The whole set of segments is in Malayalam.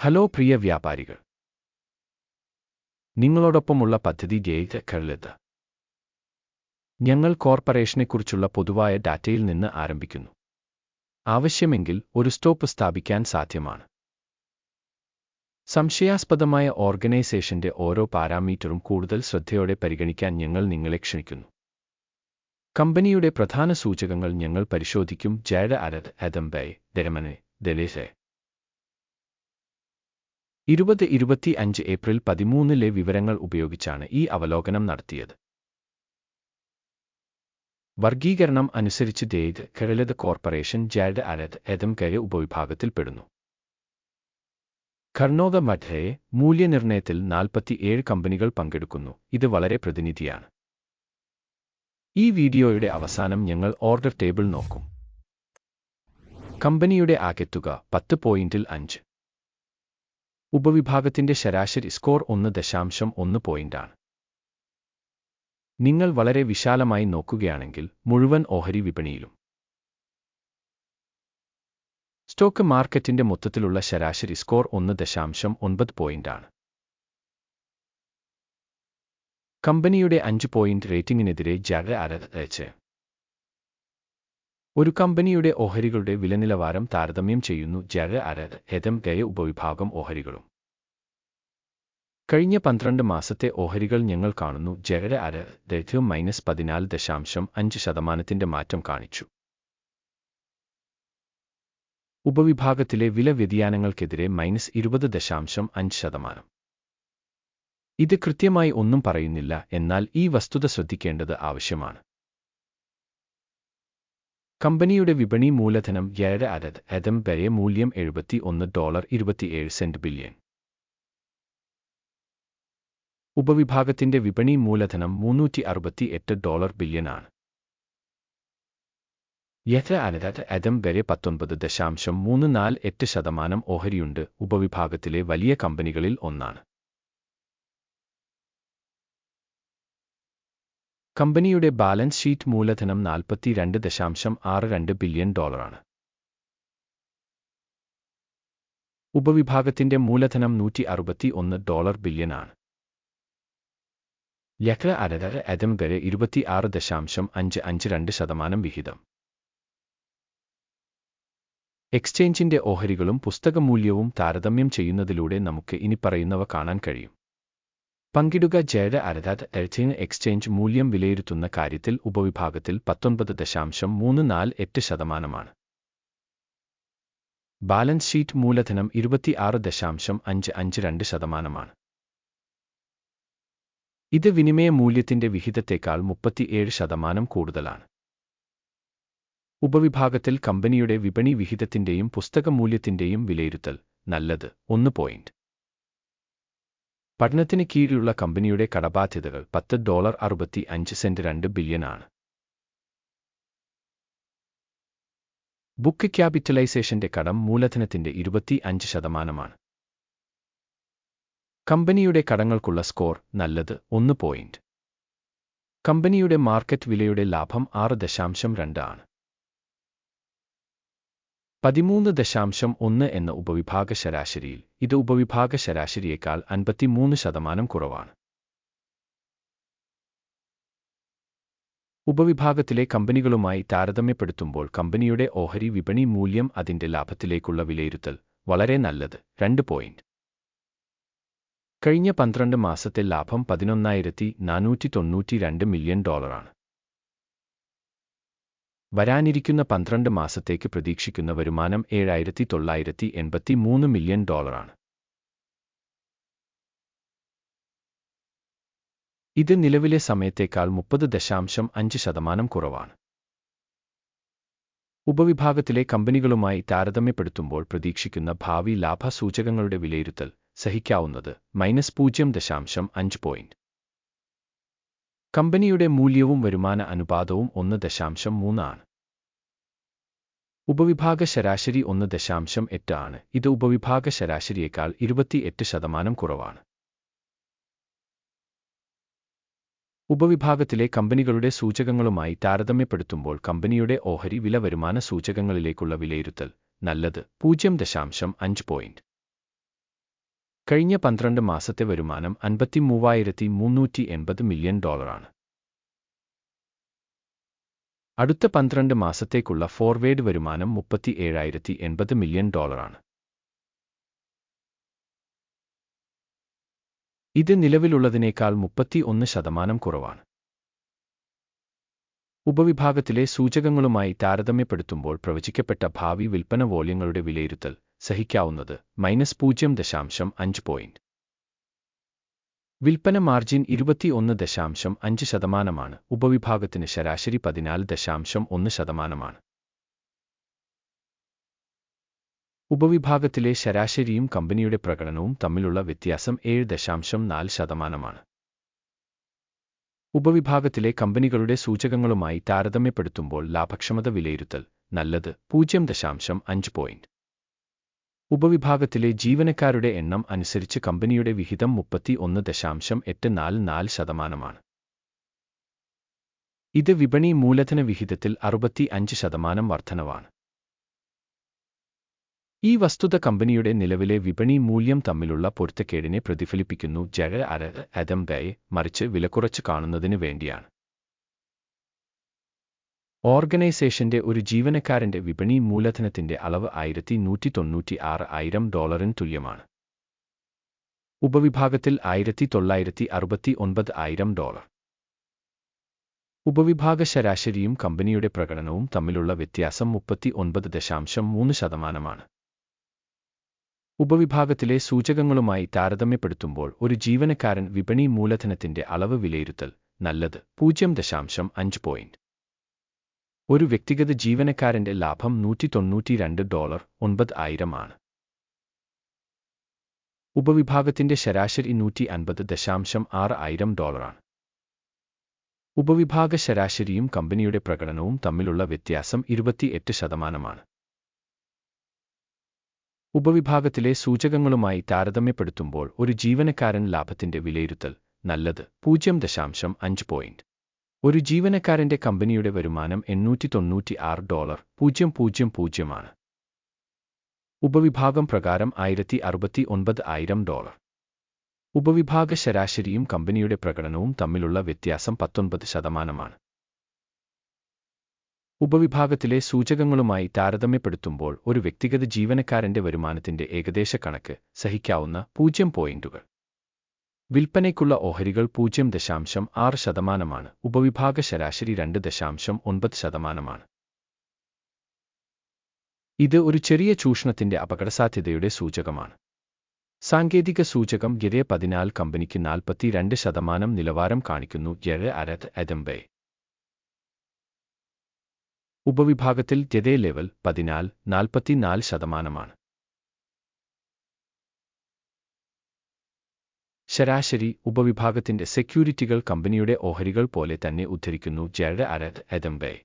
ഹലോ പ്രിയ വ്യാപാരികൾ. നിങ്ങളോടൊപ്പമുള്ള പദ്ധതി ജയിത് കരുത് ഞങ്ങൾ കോർപ്പറേഷനെക്കുറിച്ചുള്ള പൊതുവായ ഡാറ്റയിൽ നിന്ന് ആരംഭിക്കുന്നു. ആവശ്യമെങ്കിൽ ഒരു സ്റ്റോപ്പ് സ്ഥാപിക്കാൻ സാധ്യമാണ്. സംശയാസ്പദമായ ഓർഗനൈസേഷന്റെ ഓരോ പാരാമീറ്ററും കൂടുതൽ ശ്രദ്ധയോടെ പരിഗണിക്കാൻ ഞങ്ങൾ നിങ്ങളെ ക്ഷണിക്കുന്നു. കമ്പനിയുടെ പ്രധാന സൂചകങ്ങൾ ഞങ്ങൾ പരിശോധിക്കും. ജയഡ അരത് എതംബൈ ദരമനെ ദലേസെ. ഇരുപത് ഇരുപത്തി അഞ്ച് ഏപ്രിൽ പതിമൂന്നിലെ വിവരങ്ങൾ ഉപയോഗിച്ചാണ് ഈ അവലോകനം നടത്തിയത്. വർഗീകരണം അനുസരിച്ച് ദേദ് കേരളത് കോർപ്പറേഷൻ ജാഡ് അരത് എതം കയ ഉപവിഭാഗത്തിൽപ്പെടുന്നു കർണോഗ മഠയെ മൂല്യനിർണയത്തിൽ നാൽപ്പത്തിയേഴ് കമ്പനികൾ പങ്കെടുക്കുന്നു. ഇത് വളരെ പ്രതിനിധിയാണ്. ഈ വീഡിയോയുടെ അവസാനം ഞങ്ങൾ ഓർഡർ ടേബിൾ നോക്കും. കമ്പനിയുടെ ആകെത്തുക പത്ത് പോയിന്റിൽ അഞ്ച്. ഉപവിഭാഗത്തിന്റെ ശരാശരി സ്കോർ ഒന്ന് ദശാംശം ഒന്ന് പോയിന്റാണ് നിങ്ങൾ വളരെ വിശാലമായി നോക്കുകയാണെങ്കിൽ മുഴുവൻ ഓഹരി വിപണിയിലും. സ്റ്റോക്ക് മാർക്കറ്റിന്റെ മൊത്തത്തിലുള്ള ശരാശരി സ്കോർ ഒന്ന് ദശാംശം ഒൻപത് പോയിന്റാണ് കമ്പനിയുടെ അഞ്ച് പോയിന്റ് റേറ്റിംഗിനെതിരെ ജാഗ അരച്ച്. ഒരു കമ്പനിയുടെ ഓഹരികളുടെ വിലനിലവാരം താരതമ്യം ചെയ്യുന്നു ജഗ അര ഹെതം ഗയ ഉപവിഭാഗം ഓഹരികളും. കഴിഞ്ഞ പന്ത്രണ്ട് മാസത്തെ ഓഹരികൾ ഞങ്ങൾ കാണുന്നു. ജഗര അര ദൈർഘ്യം മൈനസ് പതിനാല് ദശാംശം അഞ്ച് ശതമാനത്തിന്റെ മാറ്റം കാണിച്ചു. ഉപവിഭാഗത്തിലെ വില വ്യതിയാനങ്ങൾക്കെതിരെ മൈനസ് ഇരുപത് ദശാംശം അഞ്ച് ശതമാനം. ഇത് കൃത്യമായി ഒന്നും പറയുന്നില്ല എന്നാൽ ഈ വസ്തുത ശ്രദ്ധിക്കേണ്ടത് ആവശ്യമാണ്. കമ്പനിയുടെ വിപണി മൂലധനം ഏഴ് അരത് എതം വരെ മൂല്യം എഴുപത്തി ഒന്ന് ഡോളർ ഇരുപത്തിയേഴ് സെന്റ് ബില്യൺ. ഉപവിഭാഗത്തിന്റെ വിപണി മൂലധനം മുന്നൂറ്റി അറുപത്തി എട്ട് ഡോളർ ബില്യണാണ് യഥ അനദാറ്റ് എതം വരെ പത്തൊൻപത് ദശാംശം മൂന്ന് നാല് എട്ട് ശതമാനം ഓഹരിയുണ്ട്. ഉപവിഭാഗത്തിലെ വലിയ കമ്പനികളിൽ ഒന്നാണ്. കമ്പനിയുടെ ബാലൻസ് ഷീറ്റ് മൂലധനം നാൽപ്പത്തി രണ്ട് ദശാംശം ആറ് രണ്ട് ബില്യൺ ഡോളറാണ്. ഉപവിഭാഗത്തിന്റെ മൂലധനം നൂറ്റി അറുപത്തി ഒന്ന് ഡോളർ ബില്യനാണ് യക്ര അരര അതം വരെ ഇരുപത്തിയാറ് ദശാംശം അഞ്ച് അഞ്ച് രണ്ട് ശതമാനം വിഹിതം. എക്സ്ചേഞ്ചിന്റെ ഓഹരികളും പുസ്തകമൂല്യവും താരതമ്യം ചെയ്യുന്നതിലൂടെ നമുക്ക് ഇനി പറയുന്നവ കാണാൻ കഴിയും. പങ്കിടുക ജേഡ് അരതാത് എഴുത്തിന് എക്സ്ചേഞ്ച് മൂല്യം വിലയിരുത്തുന്ന കാര്യത്തിൽ ഉപവിഭാഗത്തിൽ പത്തൊൻപത് ദശാംശം മൂന്ന് നാല് എട്ട് ശതമാനമാണ്. ബാലൻസ് ഷീറ്റ് മൂലധനം ഇരുപത്തിയാറ് ദശാംശം അഞ്ച് അഞ്ച് രണ്ട് ശതമാനമാണ്. ഇത് വിനിമയ മൂല്യത്തിന്റെ വിഹിതത്തേക്കാൾ മുപ്പത്തിയേഴ് ശതമാനം കൂടുതലാണ്. ഉപവിഭാഗത്തിൽ കമ്പനിയുടെ വിപണി വിഹിതത്തിന്റെയും പുസ്തക മൂല്യത്തിന്റെയും വിലയിരുത്തൽ നല്ലത്. ഒന്ന് പോയിന്റ്. പഠനത്തിന് കീഴിലുള്ള കമ്പനിയുടെ കടബാധ്യതകൾ പത്ത് ഡോളർ അറുപത്തി അഞ്ച് സെന്റ് രണ്ട് ബില്യൺ ആണ്. ബുക്ക് ക്യാപിറ്റലൈസേഷന്റെ കടം മൂലധനത്തിന്റെ ഇരുപത്തി അഞ്ച് ശതമാനമാണ്. കമ്പനിയുടെ കടങ്ങൾക്കുള്ള സ്കോർ നല്ലത് ഒന്ന് പോയിന്റ്. കമ്പനിയുടെ മാർക്കറ്റ് വിലയുടെ ലാഭം ആറ് ദശാംശം രണ്ട് ആണ്. പതിമൂന്ന് ദശാംശം ഒന്ന് എന്ന ഉപവിഭാഗ ശരാശരിയിൽ ഇത് ഉപവിഭാഗ ശരാശരിയേക്കാൾ അൻപത്തിമൂന്ന് ശതമാനം കുറവാണ്. ഉപവിഭാഗത്തിലെ കമ്പനികളുമായി താരതമ്യപ്പെടുത്തുമ്പോൾ കമ്പനിയുടെ ഓഹരി വിപണി മൂല്യം അതിന്റെ ലാഭത്തിലേക്കുള്ള വിലയിരുത്തൽ വളരെ നല്ലത്. രണ്ട് പോയിന്റ്. കഴിഞ്ഞ പന്ത്രണ്ട് മാസത്തെ ലാഭം പതിനൊന്നായിരത്തി നാനൂറ്റി തൊണ്ണൂറ്റി രണ്ട് മില്യൺ ഡോളറാണ്. വരാനിരിക്കുന്ന പന്ത്രണ്ട് മാസത്തേക്ക് പ്രതീക്ഷിക്കുന്ന വരുമാനം ഏഴായിരത്തി തൊള്ളായിരത്തി എൺപത്തി മൂന്ന് മില്യൺ ഡോളറാണ് ഇത് നിലവിലെ സമയത്തേക്കാൾ മുപ്പത് ദശാംശം അഞ്ച് ശതമാനം കുറവാണ്. ഉപവിഭാഗത്തിലെ കമ്പനികളുമായി താരതമ്യപ്പെടുത്തുമ്പോൾ പ്രതീക്ഷിക്കുന്ന ഭാവി ലാഭസൂചകങ്ങളുടെ വിലയിരുത്തൽ സഹിക്കാവുന്നത് മൈനസ് പൂജ്യം ദശാംശം അഞ്ച് പോയിന്റ് കമ്പനിയുടെ മൂല്യവും വരുമാന അനുപാതവും ഒന്ന് ദശാംശം മൂന്നാണ് ഉപവിഭാഗ ശരാശരി ഒന്ന് ദശാംശം എട്ട് ആണ്. ഇത് ഉപവിഭാഗ ശരാശരിയേക്കാൾ ഇരുപത്തിയെട്ട് ശതമാനം കുറവാണ്. ഉപവിഭാഗത്തിലെ കമ്പനികളുടെ സൂചകങ്ങളുമായി താരതമ്യപ്പെടുത്തുമ്പോൾ കമ്പനിയുടെ ഓഹരി വില വരുമാന സൂചകങ്ങളിലേക്കുള്ള വിലയിരുത്തൽ നല്ലത്. പൂജ്യം ദശാംശം അഞ്ച് പോയിന്റ്. കഴിഞ്ഞ പന്ത്രണ്ട് മാസത്തെ വരുമാനം അൻപത്തി മൂവായിരത്തി മുന്നൂറ്റി എൺപത് മില്യൺ ഡോളറാണ്. അടുത്ത പന്ത്രണ്ട് മാസത്തേക്കുള്ള ഫോർവേഡ് വരുമാനം മുപ്പത്തി ഏഴായിരത്തി എൺപത് മില്യൺ ഡോളറാണ്. ഇത് നിലവിലുള്ളതിനേക്കാൾ മുപ്പത്തി ഒന്ന് ശതമാനം കുറവാണ്. ഉപവിഭാഗത്തിലെ സൂചകങ്ങളുമായി താരതമ്യപ്പെടുത്തുമ്പോൾ പ്രവചിക്കപ്പെട്ട ഭാവി വിൽപ്പന വോള്യങ്ങളുടെ വിലയിരുത്തൽ സഹിക്കാവുന്നത്. മൈനസ് പൂജ്യം ദശാംശം അഞ്ച് പോയിന്റ് വിൽപ്പന മാർജിൻ ഇരുപത്തിയൊന്ന് ദശാംശം അഞ്ച് ശതമാനമാണ്. ഉപവിഭാഗത്തിന് ശരാശരി പതിനാല് ദശാംശം ഒന്ന് ശതമാനമാണ്. ഉപവിഭാഗത്തിലെ ശരാശരിയും കമ്പനിയുടെ പ്രകടനവും തമ്മിലുള്ള വ്യത്യാസം ഏഴ് ദശാംശം നാല് ശതമാനമാണ്. ഉപവിഭാഗത്തിലെ കമ്പനികളുടെ സൂചകങ്ങളുമായി താരതമ്യപ്പെടുത്തുമ്പോൾ ലാഭക്ഷമത വിലയിരുത്തൽ നല്ലത്. പൂജ്യം ദശാംശം അഞ്ച് പോയിന്റ് ഉപവിഭാഗത്തിലെ ജീവനക്കാരുടെ എണ്ണം അനുസരിച്ച് കമ്പനിയുടെ വിഹിതം മുപ്പത്തി ഒന്ന് ദശാംശം എട്ട് നാല് നാല് ശതമാനമാണ്. ഇത് വിപണി മൂലധന വിഹിതത്തിൽ അറുപത്തി അഞ്ച് ശതമാനം വർധനവാണ്. ഈ വസ്തുത കമ്പനിയുടെ നിലവിലെ വിപണി മൂല്യം തമ്മിലുള്ള പൊരുത്തക്കേടിനെ പ്രതിഫലിപ്പിക്കുന്നു ജഗ അര അദംബയെ മറിച്ച് വിലക്കുറച്ച് കാണുന്നതിന് വേണ്ടിയാണ്. ഓർഗനൈസേഷന്റെ ഒരു ജീവനക്കാരന്റെ വിപണി മൂലധനത്തിന്റെ അളവ് ആയിരത്തി നൂറ്റി തൊണ്ണൂറ്റി ആറ് ആയിരം ഡോളറിന് തുല്യമാണ്. ഉപവിഭാഗത്തിൽ ആയിരത്തി തൊള്ളായിരത്തി അറുപത്തി ഒൻപത് ആയിരം ഡോളർ. ഉപവിഭാഗ ശരാശരിയും കമ്പനിയുടെ പ്രകടനവും തമ്മിലുള്ള വ്യത്യാസം മുപ്പത്തി ഒൻപത് ദശാംശം മൂന്ന് ശതമാനമാണ്. ഉപവിഭാഗത്തിലെ സൂചകങ്ങളുമായി താരതമ്യപ്പെടുത്തുമ്പോൾ ഒരു ജീവനക്കാരൻ വിപണി മൂലധനത്തിന്റെ അളവ് വിലയിരുത്തൽ നല്ലത് പൂജ്യം ദശാംശം അഞ്ച് പോയിന്റ്. ഒരു വ്യക്തിഗത ജീവനക്കാരന്റെ ലാഭം നൂറ്റി തൊണ്ണൂറ്റിരണ്ട് ഡോളർ ഒൻപത് ആയിരമാണ് ഉപവിഭാഗത്തിന്റെ ശരാശരി നൂറ്റി അൻപത് ദശാംശം ആറ് ആയിരം ഡോളറാണ് ഉപവിഭാഗ ശരാശരിയും കമ്പനിയുടെ പ്രകടനവും തമ്മിലുള്ള വ്യത്യാസം ഇരുപത്തിയെട്ട് ശതമാനമാണ് ഉപവിഭാഗത്തിലെ സൂചകങ്ങളുമായി താരതമ്യപ്പെടുത്തുമ്പോൾ ഒരു ജീവനക്കാരൻ ലാഭത്തിന്റെ വിലയിരുത്തൽ നല്ലത് പൂജ്യം ദശാംശം അഞ്ച് പോയിന്റ് ഒരു ജീവനക്കാരന്റെ കമ്പനിയുടെ വരുമാനം എണ്ണൂറ്റി തൊണ്ണൂറ്റി ആറ് ഡോളർ. പൂജ്യം പൂജ്യം പൂജ്യമാണ് ഉപവിഭാഗം പ്രകാരം ആയിരത്തി അറുപത്തി ഒൻപത് ആയിരം ഡോളർ. ഉപവിഭാഗ ശരാശരിയും കമ്പനിയുടെ പ്രകടനവും തമ്മിലുള്ള വ്യത്യാസം പത്തൊൻപത് ശതമാനമാണ്. ഉപവിഭാഗത്തിലെ സൂചകങ്ങളുമായി താരതമ്യപ്പെടുത്തുമ്പോൾ ഒരു വ്യക്തിഗത ജീവനക്കാരന്റെ വരുമാനത്തിന്റെ ഏകദേശ കണക്ക് സഹിക്കാവുന്ന പൂജ്യം പോയിന്റുകൾ. വിൽപ്പനയ്ക്കുള്ള ഓഹരികൾ പൂജ്യം ദശാംശം ആറ് ശതമാനമാണ്. ഉപവിഭാഗ ശരാശരി രണ്ട് ദശാംശം ഒൻപത് ശതമാനമാണ്. ഇത് ഒരു ചെറിയ ചൂഷണത്തിന്റെ അപകടസാധ്യതയുടെ സൂചകമാണ്. സാങ്കേതിക സൂചകം ഗിരെ പതിനാല് കമ്പനിക്ക് നാൽപ്പത്തിരണ്ട് ശതമാനം നിലവാരം കാണിക്കുന്നു. ഗെറെ അരത് എദംബെ. ഉപവിഭാഗത്തിൽ ജതേ ലെവൽ പതിനാല് നാൽപ്പത്തിനാല് ശതമാനമാണ്. ശരാശരി ഉപവിഭാഗത്തിന്റെ സെക്യൂരിറ്റികൾ കമ്പനിയുടെ ഓഹരികൾ പോലെ തന്നെ ഉദ്ധരിക്കുന്നു. ജെറഡ് അരത് എദംബെ.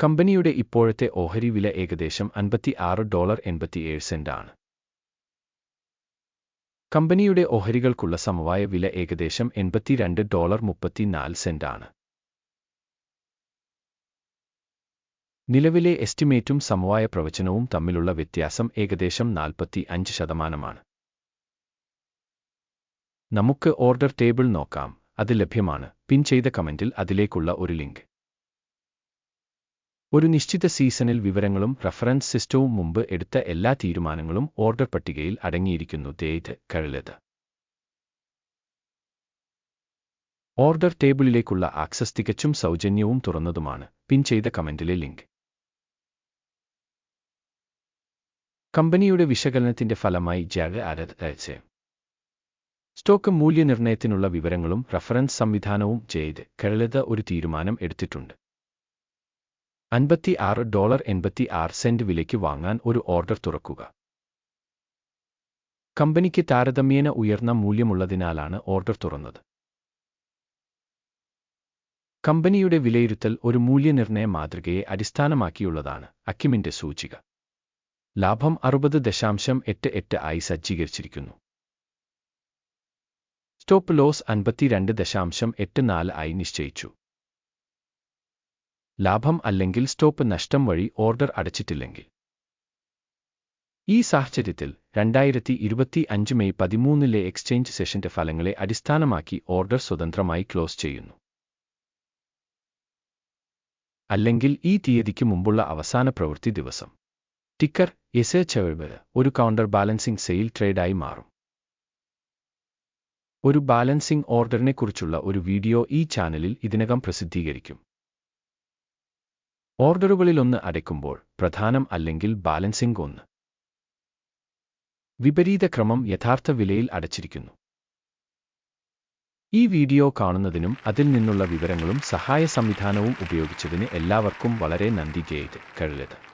കമ്പനിയുടെ ഇപ്പോഴത്തെ ഓഹരി വില ഏകദേശം അൻപത്തി ആറ് ഡോളർ എൺപത്തിയേഴ് സെന്റ് ആണ്. കമ്പനിയുടെ ഓഹരികൾക്കുള്ള സമവായ വില ഏകദേശം എൺപത്തിരണ്ട് ഡോളർ മുപ്പത്തിനാല് സെന്റ് നിലവിലെ എസ്റ്റിമേറ്റും സമവായ പ്രവചനവും തമ്മിലുള്ള വ്യത്യാസം ഏകദേശം നാൽപ്പത്തി അഞ്ച് ശതമാനമാണ്. നമുക്ക് ഓർഡർ ടേബിൾ നോക്കാം. അത് ലഭ്യമാണ്. പിൻ ചെയ്ത കമന്റിൽ അതിലേക്കുള്ള ഒരു ലിങ്ക്. ഒരു നിശ്ചിത സീസണിൽ വിവരങ്ങളും റഫറൻസ് സിസ്റ്റവും മുമ്പ് എടുത്ത എല്ലാ തീരുമാനങ്ങളും ഓർഡർ പട്ടികയിൽ അടങ്ങിയിരിക്കുന്നു. ദേത് കഴിലത് ഓർഡർ ടേബിളിലേക്കുള്ള ആക്സസ് തികച്ചും സൗജന്യവും തുറന്നതുമാണ്. പിൻ ചെയ്ത കമന്റിലെ ലിങ്ക്. കമ്പനിയുടെ വിശകലനത്തിന്റെ ഫലമായി ജാഗ് ആരത് അയച്ച്. സ്റ്റോക്ക് മൂല്യനിർണയത്തിനുള്ള വിവരങ്ങളും റഫറൻസ് സംവിധാനവും ചെയ്ത് കേരളത ഒരു തീരുമാനം എടുത്തിട്ടുണ്ട്. അൻപത്തി ആറ് ഡോളർ എൺപത്തി ആറ് സെന്റ് വിലയ്ക്ക് വാങ്ങാൻ ഒരു ഓർഡർ തുറക്കുക. കമ്പനിക്ക് താരതമ്യേന ഉയർന്ന മൂല്യമുള്ളതിനാലാണ് ഓർഡർ തുറന്നത്. കമ്പനിയുടെ വിലയിരുത്തൽ ഒരു മൂല്യനിർണയ മാതൃകയെ അടിസ്ഥാനമാക്കിയുള്ളതാണ് അക്കിമിന്റെ സൂചിക. ലാഭം അറുപത് ദശാംശം എട്ട് എട്ട് ആയി സജ്ജീകരിച്ചിരിക്കുന്നു. സ്റ്റോപ്പ് ലോസ് അൻപത്തിരണ്ട് ദശാംശം എട്ട് നാല് ആയി നിശ്ചയിച്ചു. ലാഭം അല്ലെങ്കിൽ സ്റ്റോപ്പ് നഷ്ടം വഴി ഓർഡർ അടച്ചിട്ടില്ലെങ്കിൽ. ഈ സാഹചര്യത്തിൽ രണ്ടായിരത്തി ഇരുപത്തി അഞ്ച് മെയ് പതിമൂന്നിലെ എക്സ്ചേഞ്ച് സെഷന്റെ ഫലങ്ങളെ അടിസ്ഥാനമാക്കി ഓർഡർ സ്വതന്ത്രമായി ക്ലോസ് ചെയ്യുന്നു. അല്ലെങ്കിൽ ഈ തീയതിക്ക് മുമ്പുള്ള അവസാന പ്രവൃത്തി ദിവസം. ടിക്കർ എസ് എച്ച് ഒരു കൗണ്ടർ ബാലൻസിംഗ് സെയിൽ ട്രേഡായി മാറും. ഒരു ബാലൻസിംഗ് ഓർഡറിനെക്കുറിച്ചുള്ള ഒരു വീഡിയോ ഈ ചാനലിൽ ഇതിനകം പ്രസിദ്ധീകരിക്കും. ഓർഡറുകളിലൊന്ന് അടയ്ക്കുമ്പോൾ പ്രധാനം അല്ലെങ്കിൽ ബാലൻസിംഗ് ഒന്ന്. വിപരീത ക്രമം യഥാർത്ഥ വിലയിൽ അടച്ചിരിക്കുന്നു. ഈ വീഡിയോ കാണുന്നതിനും അതിൽ നിന്നുള്ള വിവരങ്ങളും സഹായ സംവിധാനവും ഉപയോഗിച്ചതിന് എല്ലാവർക്കും വളരെ നന്ദി ചെയ്ത് കഴിലത്